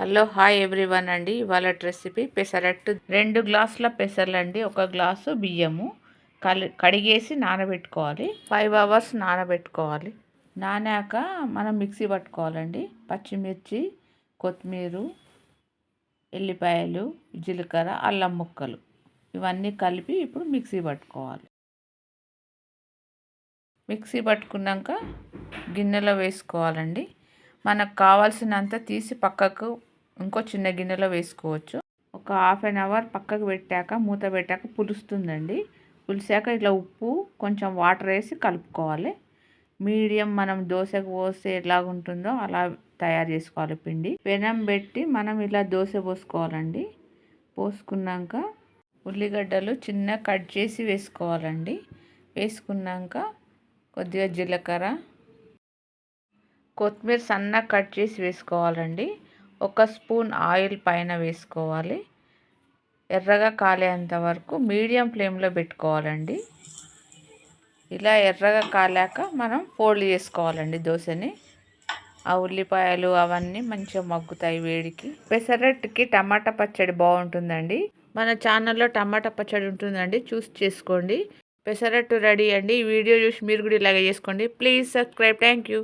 Hello hi everyone అండి. ఇవాళ recipe pesarattu రెండు గ్లాసుల పెసర్లండి ఒక గ్లాసు బియ్యము కలి కడిగేసి నానబెట్టుకోవాలి. ఫైవ్ అవర్స్ నానబెట్టుకోవాలి. నానాక మనం మిక్సీ పట్టుకోవాలండి. పచ్చిమిర్చి కొత్తిమీర ఎల్లిపాయలు జీలకర్ర అల్లం ముక్కలు. ఇవన్నీ కలిపి ఇప్పుడు మిక్సీ పట్టుకోవాలి. మిక్సీ పట్టుకున్నాక గిన్నెలో వేసుకోవాలండి. మనకు కావాల్సినంత తీసి పక్కకు ఇంకో చిన్న గిన్నెలో వేసుకోవచ్చు. ఒక హాఫ్ అన్ అవర్ పక్కకు పెట్టాక మూత పెట్టాక పులుస్తుందండి. పులిసాక ఇట్లా ఉప్పు కొంచెం వాటర్ వేసి కలుపుకోవాలి. మీడియం మనం దోశకు పోస్తే ఎలాగుంటుందో అలా తయారు చేసుకోవాలి పిండి. పెనం పెట్టి మనం ఇలా దోశ పోసుకోవాలండి. పోసుకున్నాక ఉల్లిగడ్డలు చిన్న కట్ చేసి వేసుకోవాలండి. వేసుకున్నాక కొద్దిగా జీలకర్ర కొత్తిమీర సన్నగా కట్ చేసి వేసుకోవాలండి. ఒక స్పూన్ ఆయిల్ పైన వేసుకోవాలి. ఎర్రగా కాలేంత వరకు మీడియం ఫ్లేమ్లో పెట్టుకోవాలండి. ఇలా ఎర్రగా కాలాక మనం ఫోల్డ్ చేసుకోవాలండి దోశని. ఆ ఉల్లిపాయలు అవన్నీ మంచిగా మగ్గుతాయి వేడికి. పెసరట్టుకి టమాటా పచ్చడి బాగుంటుందండి. మన ఛానల్లో టమాటా పచ్చడి ఉంటుందండి చూసి చేసుకోండి. పెసరట్టు రెడీ అండి. ఈ వీడియో చూసి మీరు కూడా ఇలాగ చేసుకోండి. Please subscribe. Thank you